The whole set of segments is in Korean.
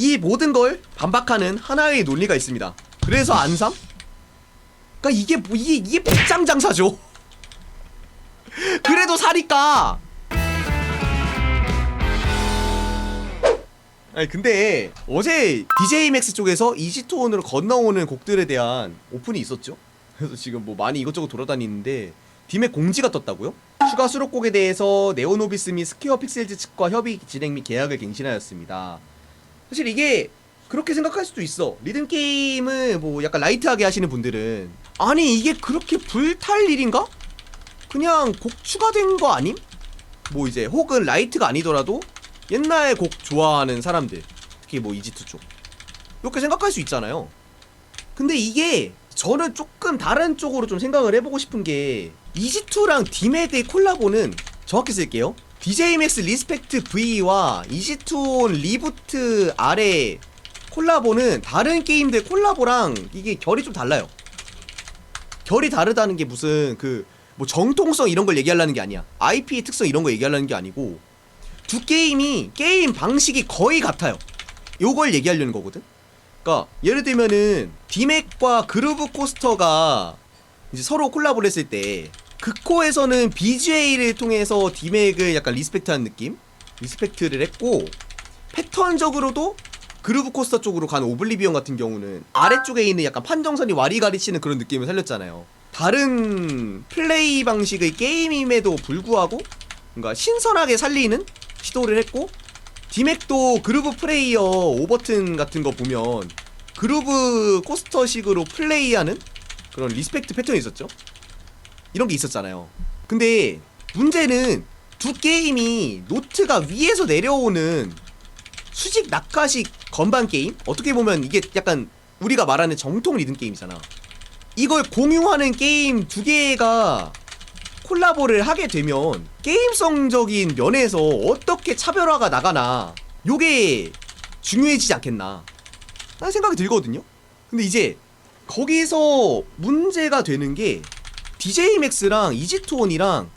이 모든 걸 반박하는 하나의 논리가 있습니다. 그래서 안 삼? 그러니까 이게 뭐 이게 이게 백장 장사죠. 그래도 사니까. 아니 근데 어제 DJ 맥스 쪽에서 이지토온으로 건너오는 곡들에 대한 오픈이 있었죠. 그래서 지금 뭐 많이 이것저것 돌아다니는데 딤의 공지가 떴다고요? 추가 수록곡에 대해서 네오노비스 및 스퀘어 픽셀즈 측과 협의 진행 및 계약을 갱신하였습니다. 사실 이게 그렇게 생각할 수도 있어. 리듬 게임을 뭐 약간 라이트하게 하시는 분들은 아니 이게 그렇게 불탈 일인가? 그냥 곡 추가된 거 아님? 뭐 이제 혹은 라이트가 아니더라도 옛날 곡 좋아하는 사람들 특히 뭐 이지트 쪽 이렇게 생각할 수 있잖아요. 근데 이게 저는 조금 다른 쪽으로 좀 생각을 해보고 싶은 게 이지투랑 디메드의 콜라보는 정확히 쓸게요. DJ 맥스 리스펙트 V와 이지투온 리부트 R의 콜라보는 다른 게임들 콜라보랑 이게 결이 좀 달라요. 결이 다르다는 게 무슨 그 뭐 정통성 이런 걸 얘기하려는 게 아니야. IP의 특성 이런 거 얘기하려는 게 아니고 두 게임이 게임 방식이 거의 같아요. 요걸 얘기하려는 거거든. 그러니까 예를 들면은 디맥과 그루브 코스터가 이제 서로 콜라보를 했을 때 극코에서는 BGA를 통해서 디맥을 약간 리스펙트한 느낌? 리스펙트를 했고 패턴적으로도 그루브 코스터 쪽으로 간 오블리비언 같은 경우는 아래쪽에 있는 약간 판정선이 와리가리 치는 그런 느낌을 살렸잖아요. 다른 플레이 방식의 게임임에도 불구하고 뭔가 신선하게 살리는 시도를 했고 디맥도 그루브 플레이어 오버튼 같은 거 보면 그루브 코스터식으로 플레이하는 그런 리스펙트 패턴이 있었죠. 이런 게 있었잖아요. 근데 문제는 두 게임이 노트가 위에서 내려오는 수직 낙하식 건반 게임? 어떻게 보면 이게 약간 우리가 말하는 정통 리듬 게임이잖아. 이걸 공유하는 게임 두 개가 콜라보를 하게 되면 게임성적인 면에서 어떻게 차별화가 나가나 요게 중요해지지 않겠나 라는 생각이 들거든요 근데 이제 거기서 문제가 되는 게 DJ 맥스랑 이지토온이랑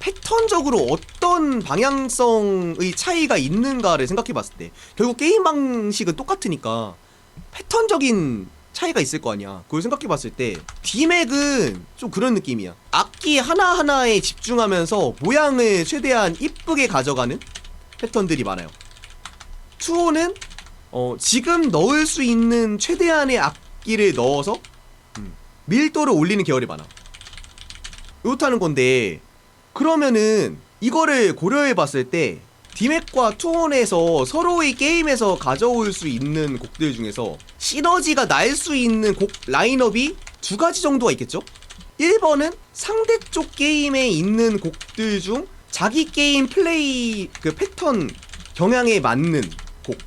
패턴적으로 어떤 방향성의 차이가 있는가를 생각해 봤을 때 결국 게임 방식은 똑같으니까 패턴적인 차이가 있을 거 아니야. 그걸 생각해 봤을 때 디맥은 좀 그런 느낌이야. 악기 하나하나에 집중하면서 모양을 최대한 이쁘게 가져가는 패턴들이 많아요. 투오는 어, 지금 넣을 수 있는 최대한의 악기를 넣어서 음, 밀도를 올리는 계열이 많아. 이렇다는 건데 그러면은 이거를 고려해 봤을 때 디맥과 투혼에서 서로의 게임에서 가져올 수 있는 곡들 중에서 시너지가 날 수 있는 곡 라인업이 두 가지 정도가 있겠죠? 1번은 상대 쪽 게임에 있는 곡들 중 자기 게임 플레이 그 패턴 경향에 맞는 곡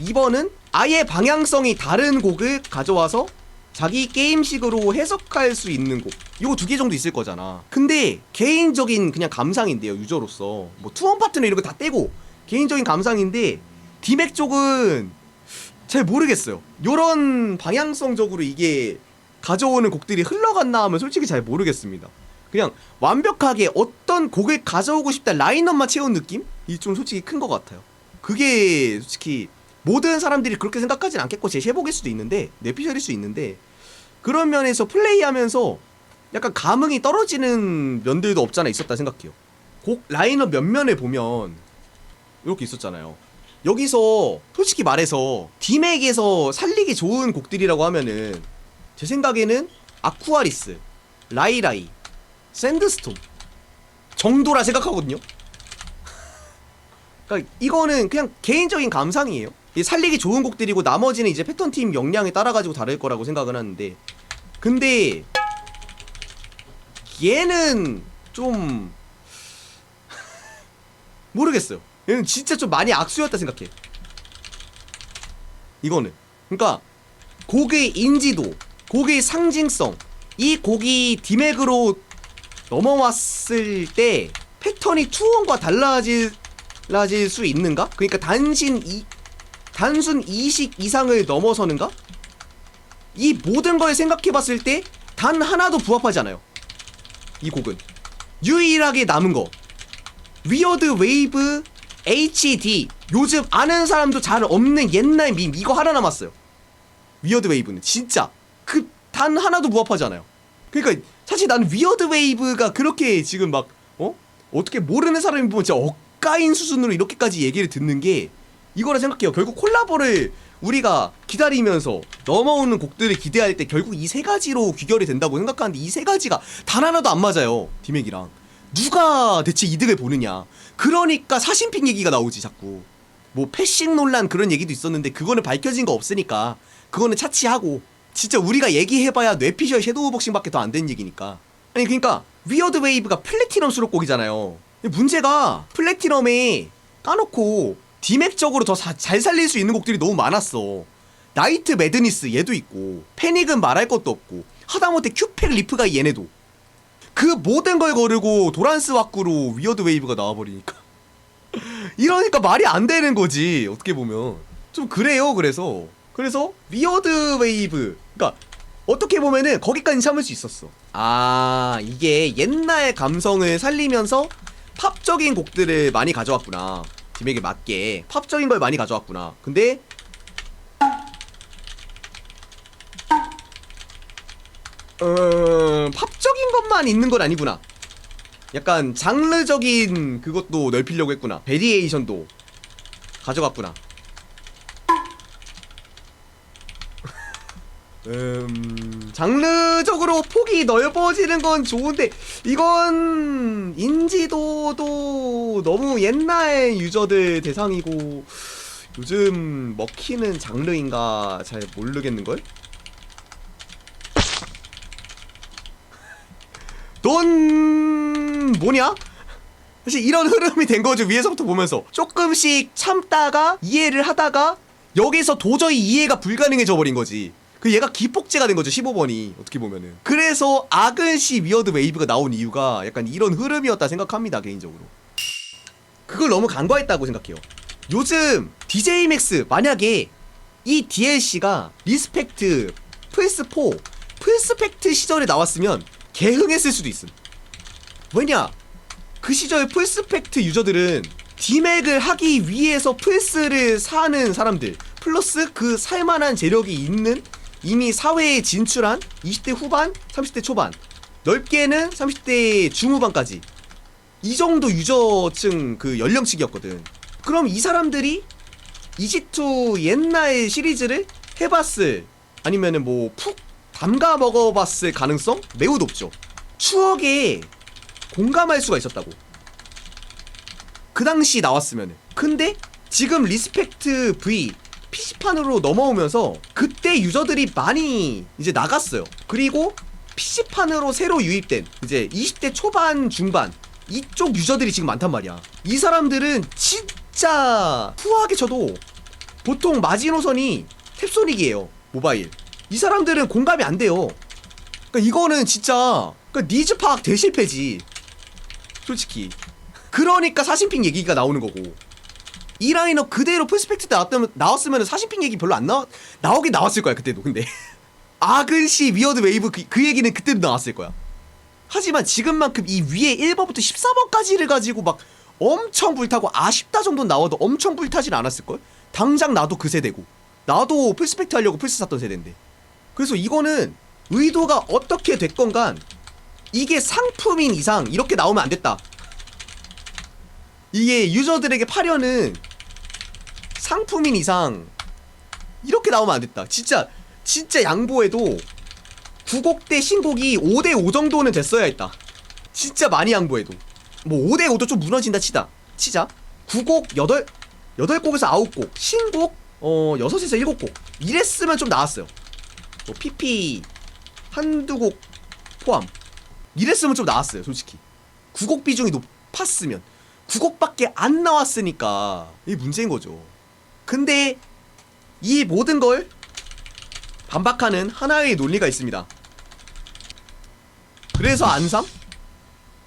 2번은 아예 방향성이 다른 곡을 가져와서 자기 게임식으로 해석할 수 있는 곡. 이거 두 개 정도 있을 거잖아. 근데 개인적인 그냥 감상인데요 유저로서. 뭐 투원 파트너 이런 거 다 떼고 개인적인 감상인데 디맥 쪽은 잘 모르겠어요. 요런 방향성적으로 이게 가져오는 곡들이 흘러갔나 하면 솔직히 잘 모르겠습니다. 그냥 완벽하게 어떤 곡을 가져오고 싶다 라인업만 채운 느낌? 이 좀 솔직히 큰 것 같아요. 그게 솔직히 모든 사람들이 그렇게 생각하진 않겠고 제 제복일 수도 있는데 내피셜일 수 있는데 그런 면에서 플레이하면서 약간 감흥이 떨어지는 면들도 없잖아 있었다 생각해요. 곡 라인업 몇 면을 보면 이렇게 있었잖아요. 여기서 솔직히 말해서 디맥에서 살리기 좋은 곡들이라고 하면은 제 생각에는 아쿠아리스, 라이라이, 샌드스톰 정도라 생각하거든요. 그러니까 이거는 그냥 개인적인 감상이에요. 이 살리기 좋은 곡들이고 나머지는 이제 패턴 팀 역량에 따라 가지고 다를 거라고 생각은 하는데 근데 얘는 좀 모르겠어요. 얘는 진짜 좀 많이 악수였다 생각해. 이거는 그러니까 곡의 인지도, 곡의 상징성, 이 곡이 디맥으로 넘어왔을 때 패턴이 투원과 달라질 달라질 수 있는가? 그러니까 단신 이 단순 이식 이상을 넘어서는가? 이 모든 걸 생각해봤을 때 단 하나도 부합하지 않아요. 이 곡은 유일하게 남은 거 위어드 웨이브 HD 요즘 아는 사람도 잘 없는 옛날 밈 이거 하나 남았어요. 위어드 웨이브는 진짜 그 단 하나도 부합하지 않아요. 그러니까 사실 나는 위어드 웨이브가 그렇게 지금 막 어? 어떻게 모르는 사람이 보면 진짜 억까인 수준으로 이렇게까지 얘기를 듣는 게 이거라 생각해요. 결국 콜라보를 우리가 기다리면서 넘어오는 곡들을 기대할 때 결국 이 세 가지로 귀결이 된다고 생각하는데 이 세 가지가 단 하나도 안 맞아요. 디맥이랑 누가 대체 이득을 보느냐. 그러니까 사신픽 얘기가 나오지 자꾸. 뭐 패싱 논란 그런 얘기도 있었는데 그거는 밝혀진 거 없으니까 그거는 차치하고 진짜 우리가 얘기해봐야 뇌피셜 섀도우 복싱밖에 더안된 얘기니까 아니 그러니까 위어드 웨이브가 플래티넘 수록곡이잖아요 문제가 플래티넘에 까놓고 디맥적으로 더 잘 살릴 수 있는 곡들이 너무 많았어. 나이트 매드니스 얘도 있고 패닉은 말할 것도 없고 하다못해 큐팩 리프가 얘네도. 그 모든 걸 거르고 도란스 와꾸로 위어드 웨이브가 나와버리니까. 이러니까 말이 안 되는 거지 어떻게 보면. 좀 그래요 그래서. 그래서 위어드 웨이브 그러니까 어떻게 보면은 거기까지 참을 수 있었어. 아 이게 옛날 감성을 살리면서 팝적인 곡들을 많이 가져왔구나 디맥에 맞게 팝적인 걸 많이 가져왔구나. 근데 음 팝적인 것만 있는 건 아니구나. 약간 장르적인 그것도 넓히려고 했구나. 베리에이션도 가져갔구나 음 장르적으로 폭이 넓어지는 건 좋은데 이건 인지도도 너무 옛날 유저들 대상이고 요즘 먹히는 장르인가 잘 모르겠는걸? 넌 뭐냐? 사실 이런 흐름이 된 거죠 위에서부터 보면서 조금씩 참다가 이해를 하다가 여기서 도저히 이해가 불가능해져 버린 거지 그 얘가 기폭제가 된 거죠 15번이 어떻게 보면은. 그래서 아근씨 위어드 웨이브가 나온 이유가 약간 이런 흐름이었다 생각합니다 개인적으로. 그걸 너무 간과했다고 생각해요. 요즘 DJ 맥스 만약에 이 DLC가 리스펙트 플스4 플스펙트 시절에 나왔으면 개흥했을 수도 있음. 왜냐? 그 시절 플스펙트 유저들은 디맥을 하기 위해서 플스를 사는 사람들 플러스 그 살만한 재력이 있는 이미 사회에 진출한 20대 후반, 30대 초반 넓게는 30대 중후반까지 이 정도 유저층 그 연령층이었거든. 그럼 이 사람들이 이지투 옛날 시리즈를 해봤을 아니면은 뭐 푹 담가 먹어봤을 가능성 매우 높죠. 추억에 공감할 수가 있었다고. 그 당시 나왔으면은. 근데 지금 리스펙트 V PC판으로 넘어오면서 그때 유저들이 많이 이제 나갔어요. 그리고 PC판으로 새로 유입된 이제 20대 초반 중반 이쪽 유저들이 지금 많단 말이야. 이 사람들은 진짜 후하게 쳐도 보통 마지노선이 탭소닉이에요 모바일. 이 사람들은 공감이 안 돼요. 그러니까 이거는 진짜 그러니까 니즈 파악 대실패지 솔직히. 그러니까 사신핑 얘기가 나오는 거고 이 라인업 그대로 풀스펙트 때 나왔다면 나왔으면 사신핑 얘기 별로 안 나와 나오긴 나왔을 거야 그때도. 근데 아근씨 위어드 웨이브 그, 그 얘기는 그때도 나왔을 거야. 하지만 지금만큼 이 위에 1번부터 14번까지를 가지고 막 엄청 불타고 아쉽다 정도 나와도 엄청 불타진 않았을걸? 당장 나도 그 세대고. 나도 풀스펙트 하려고 플스 샀던 세대인데. 그래서 이거는 의도가 어떻게 됐건 간 이게 상품인 이상 이렇게 나오면 안 됐다. 이게 유저들에게 파려는 상품인 이상 이렇게 나오면 안 됐다. 진짜 진짜 양보해도 9곡 대 신곡이 5대 5 정도는 됐어야 했다. 진짜 많이 양보해도 뭐 5대 5도 좀 무너진다 치다. 치자. 9곡 8 8곡에서 9곡, 신곡 어 6에서 7곡. 이랬으면 좀 나았어요. 뭐 PP 한두 곡 포함. 이랬으면 좀 나았어요, 솔직히. 9곡 비중이 높았으면 9곡밖에 안 나왔으니까 이게 문제인 거죠. 근데 이 모든 걸 반박하는 하나의 논리가 있습니다. 그래서 안 삼?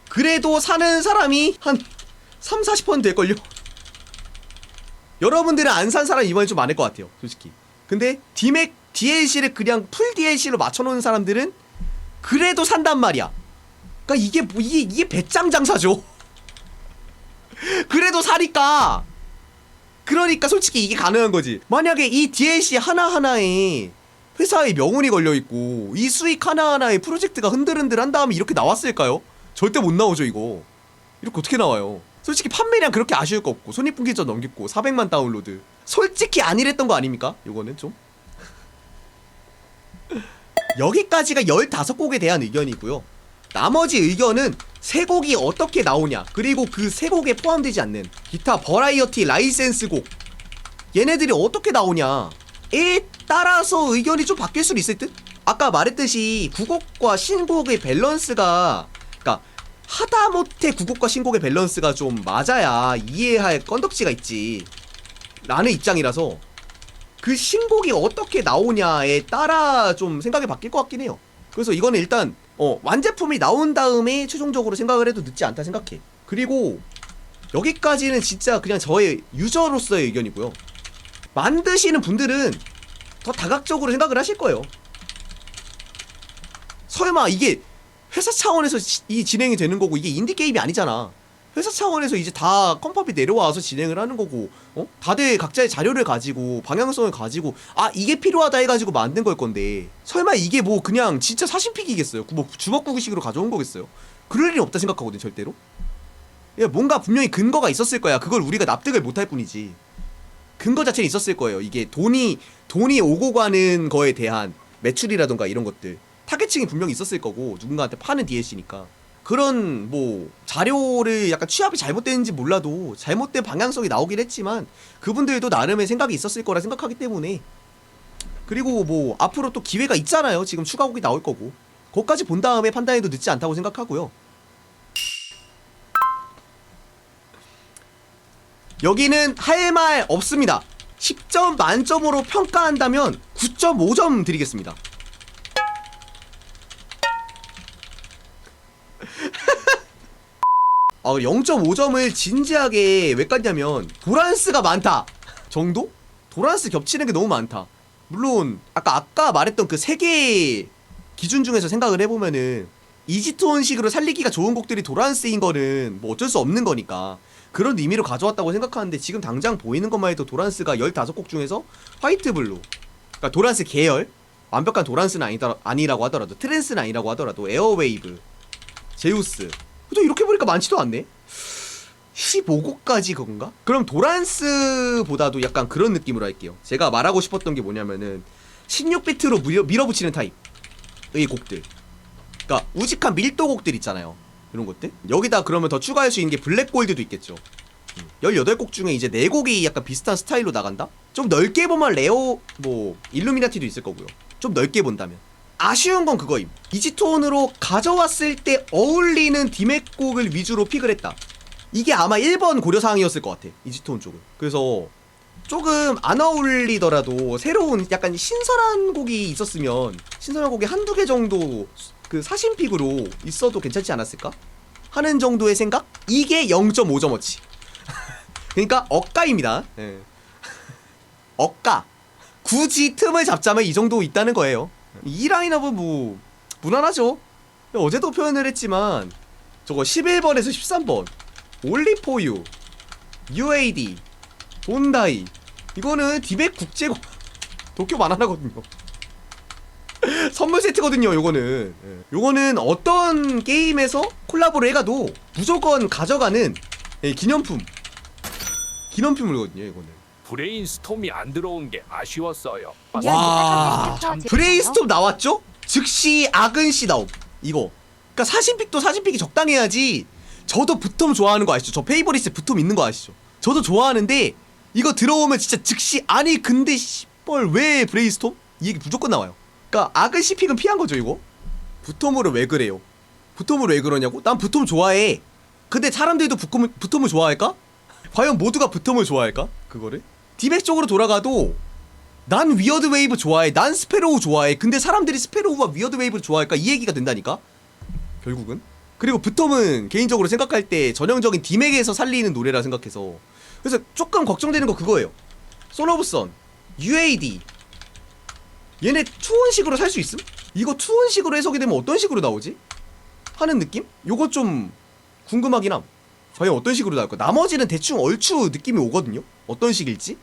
그래도 사는 사람이 한 3, 40% 될걸요? 여러분들은 안 산 사람 이번에 좀 많을 것 같아요, 솔직히. 근데 디맥 DLC를 그냥 풀 DLC로 맞춰놓은 사람들은 그래도 산단 말이야. 그러니까 이게 뭐 이게 이게 배짱 장사죠. 그래도 사니까 그러니까 솔직히 이게 가능한 거지. 만약에 이 DLC 하나하나에 회사의 명운이 걸려있고 이 수익 하나하나에 프로젝트가 흔들흔들 한 다음에 이렇게 나왔을까요? 절대 못 나오죠 이거. 이렇게 어떻게 나와요? 솔직히 판매량 그렇게 아쉬울 거 없고 손익분기점 넘겼고 400만 다운로드. 솔직히 아니랬던 거 아닙니까? 요거는 좀? 여기까지가 15곡에 대한 의견이고요. 나머지 의견은 세 곡이 어떻게 나오냐? 그리고 그 세 곡에 포함되지 않는 기타 버라이어티 라이센스 곡. 얘네들이 어떻게 나오냐에 따라서 의견이 좀 바뀔 수도 있을 듯? 아까 말했듯이 구곡과 신곡의 밸런스가 그니까 하다못해 구곡과 신곡의 밸런스가 좀 맞아야 이해할 건덕지가 있지. 라는 입장이라서 그 신곡이 어떻게 나오냐에 따라 좀 생각이 바뀔 것 같긴 해요. 그래서 이거는 일단 어 완제품이 나온 다음에 최종적으로 생각을 해도 늦지 않다 생각해. 그리고 여기까지는 진짜 그냥 저의 유저로서의 의견이고요. 만드시는 분들은 더 다각적으로 생각을 하실 거예요. 설마 이게 회사 차원에서 지- 이 진행이 되는 거고 이게 인디 게임이 아니잖아 회사 차원에서 이제 다 컴팝이 내려와서 진행을 하는 거고 어? 다들 각자의 자료를 가지고 방향성을 가지고 아 이게 필요하다 해가지고 만든 걸 건데 설마 이게 뭐 그냥 진짜 사신픽이겠어요? 뭐 주먹구기식으로 가져온 거겠어요? 그럴 일이 없다 생각하거든 절대로. 야, 뭔가 분명히 근거가 있었을 거야. 그걸 우리가 납득을 못할 뿐이지. 근거 자체는 있었을 거예요. 이게 돈이 돈이 오고 가는 거에 대한 매출이라던가 이런 것들. 타겟층이 분명히 있었을 거고 누군가한테 파는 DLC니까 그런 뭐 자료를 약간 취합이 잘못됐는지 몰라도 잘못된 방향성이 나오긴 했지만 그분들도 나름의 생각이 있었을 거라 생각하기 때문에. 그리고 뭐 앞으로 또 기회가 있잖아요. 지금 추가곡이 나올 거고. 그것까지 본 다음에 판단해도 늦지 않다고 생각하고요. 여기는 할 말 없습니다. 10점 만점으로 평가한다면 9.5점 드리겠습니다 아, 0.5점을 진지하게 왜 깠냐면 도란스가 많다 정도? 도란스 겹치는 게 너무 많다 물론 아까 아까 말했던 그 세 개의 기준 중에서 생각을 해보면은 이지톤식으로 살리기가 좋은 곡들이 도란스인 거는 뭐 어쩔 수 없는 거니까 그런 의미로 가져왔다고 생각하는데 지금 당장 보이는 것만 해도 도란스가 15곡 중에서 화이트 블루 그러니까 도란스 계열 완벽한 도란스는 아니다, 아니라고 하더라도 트랜스는 아니라고 하더라도 에어웨이브 제우스 또 이렇게 보니까 많지도 않네. 15곡까지 그건가? 그럼 도란스보다도 약간 그런 느낌으로 할게요. 제가 말하고 싶었던 게 뭐냐면은 16비트로 밀어, 밀어붙이는 타입의 곡들. 그러니까 우직한 밀도 곡들 있잖아요. 이런 것들. 여기다 그러면 더 추가할 수 있는 게 블랙골드도 있겠죠. 음, 18곡 중에 이제 4곡이 약간 비슷한 스타일로 나간다? 좀 넓게 보면 레오 뭐 일루미나티도 있을 거고요. 좀 넓게 본다면 아쉬운 건 그거임 이지톤으로 가져왔을 때 어울리는 디맥곡을 위주로 픽을 했다. 이게 아마 1번 고려사항이었을 것 같아 이지톤 쪽은. 그래서 조금 안 어울리더라도 새로운 약간 신선한 곡이 있었으면 신선한 곡이 한두 개 정도 그 사신픽으로 있어도 괜찮지 않았을까? 하는 정도의 생각? 이게 0.5점어치. 그러니까 억가입니다. 예. 억가. 굳이 틈을 잡자면 이 정도 있다는 거예요 이 라인업은 뭐 무난하죠. 어제도 표현을 했지만 저거 11번에서 13번 올리포유 UAD 본다이 이거는 디백 국제고 도쿄 만화나거든요. 선물 세트거든요 요거는. 예. 요거는 어떤 게임에서 콜라보를 해가도 무조건 가져가는 예, 기념품. 기념품이거든요 이거는 브레인스톰이 안 들어온 게 아쉬웠어요. 와참 브레인스톱 나왔죠? 즉시 아근씨 나옴 이거 그니까 사신픽도 사신픽이 적당해야지 저도 부톰 좋아하는 거 아시죠? 저 페이버리스 부톰 있는 거 아시죠? 저도 좋아하는데 이거 들어오면 진짜 즉시 아니 근데 씨뻘 왜 브레인스톰? 이 얘기 무조건 나와요 그니까 아근씨 픽은 피한 거죠 이거 부톰으로 왜 그래요? 부톰으로 왜 그러냐고? 난 부톰 좋아해 근데 사람들도 부톰, 부톰을 좋아할까? 과연 모두가 부톰을 좋아할까? 그거를? 디맥 쪽으로 돌아가도 난 위어드 웨이브 좋아해. 난 스페로우 좋아해. 근데 사람들이 스페로우와 위어드 웨이브를 좋아할까? 이 얘기가 된다니까? 결국은. 그리고 부텀은 개인적으로 생각할 때 전형적인 디맥에서 살리는 노래라 생각해서 그래서 조금 걱정되는 거 그거예요. 선 오브 선, UAD 얘네 투혼식으로 살 수 있음? 이거 투혼식으로 해석이 되면 어떤 식으로 나오지? 하는 느낌? 요거 좀 궁금하긴 함. 과연 어떤 식으로 나올까? 나머지는 대충 얼추 느낌이 오거든요. 어떤 식일지.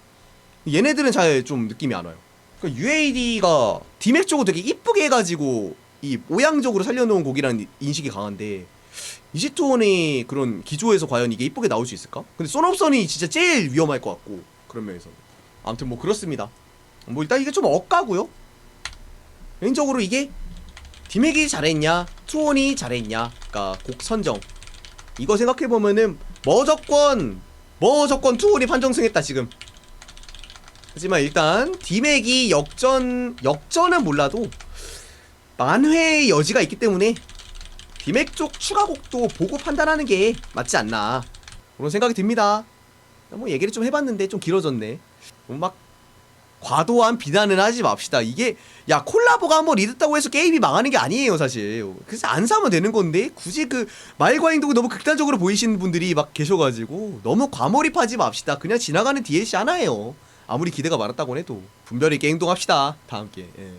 얘네들은 잘 좀 느낌이 안 와요. 그러니까 UAD가 디맥 쪽을 되게 이쁘게 해가지고 이 모양적으로 살려놓은 곡이라는 인식이 강한데 이지토온의 그런 기조에서 과연 이게 이쁘게 나올 수 있을까? 근데 썬옵선이 진짜 제일 위험할 것 같고 그런 면에서 아무튼 뭐 그렇습니다. 뭐 일단 이게 좀 억까고요. 개인적으로 이게 디맥이 잘했냐, 투온이 잘했냐, 그러니까 곡 선정 이거 생각해 보면은 머저권 머저권 투온이 판정승했다 지금. 하지만 일단 디맥이 역전 역전은 몰라도 만회의 여지가 있기 때문에 디맥 쪽 추가곡도 보고 판단하는 게 맞지 않나 그런 생각이 듭니다. 뭐 얘기를 좀 해봤는데 좀 길어졌네. 너무 막 과도한 비난은 하지 맙시다. 이게 야 콜라보가 한번 이랬다고 해서 게임이 망하는 게 아니에요 사실. 그래서 안 사면 되는 건데 굳이 그 말과 행동이 너무 극단적으로 보이시는 분들이 막 계셔가지고 너무 과몰입하지 맙시다. 그냥 지나가는 DLC 하나예요. 아무리 기대가 많았다고 해도 분별 있게 행동합시다. 다 함께. 예.